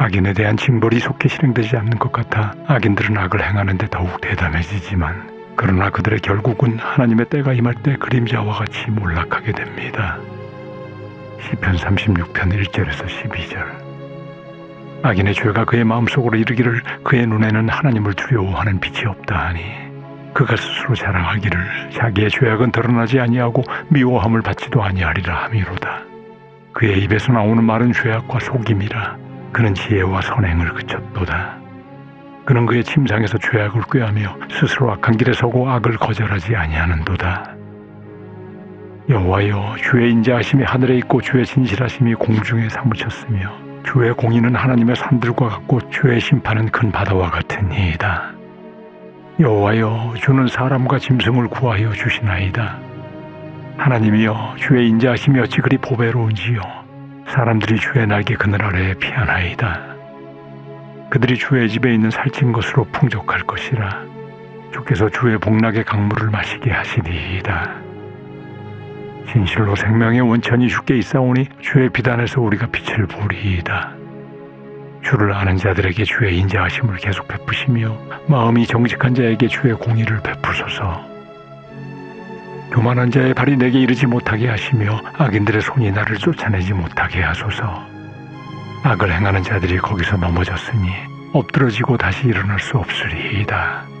악인에 대한 징벌이 속히 실행되지 않는 것 같아 악인들은 악을 행하는데 더욱 대담해지지만 그러나 그들의 결국은 하나님의 때가 임할 때 그림자와 같이 몰락하게 됩니다. 시편 36편 1절에서 12절 악인의 죄가 그의 마음속으로 이르기를 그의 눈에는 하나님을 두려워하는 빛이 없다 하니 그가 스스로 자랑하기를 자기의 죄악은 드러나지 아니하고 미워함을 받지도 아니하리라 함이로다. 그의 입에서 나오는 말은 죄악과 속임이라 그는 지혜와 선행을 그쳤도다. 그는 그의 침상에서 죄악을 꾀하며 스스로 악한 길에 서고 악을 거절하지 아니하는도다. 여호와여 주의 인자하심이 하늘에 있고 주의 진실하심이 공중에 사무쳤으며 주의 공의는 하나님의 산들과 같고 주의 심판은 큰 바다와 같으니이다. 여호와여 주는 사람과 짐승을 구하여 주시나이다. 하나님이여 주의 인자하심이 어찌 그리 보배로운지요 사람들이 주의 날개 그늘 아래에 피하나이다. 그들이 주의 집에 있는 살찐 것으로 풍족할 것이라 주께서 주의 복락의 강물을 마시게 하시리이다. 진실로 생명의 원천이 주께 있사오니 주의 비단에서 우리가 빛을 보리이다. 주를 아는 자들에게 주의 인자하심을 계속 베푸시며 마음이 정직한 자에게 주의 공의를 베푸소서. 교만한 자의 발이 내게 이르지 못하게 하시며 악인들의 손이 나를 쫓아내지 못하게 하소서. 악을 행하는 자들이 거기서 넘어졌으니 엎드러지고 다시 일어날 수 없으리이다.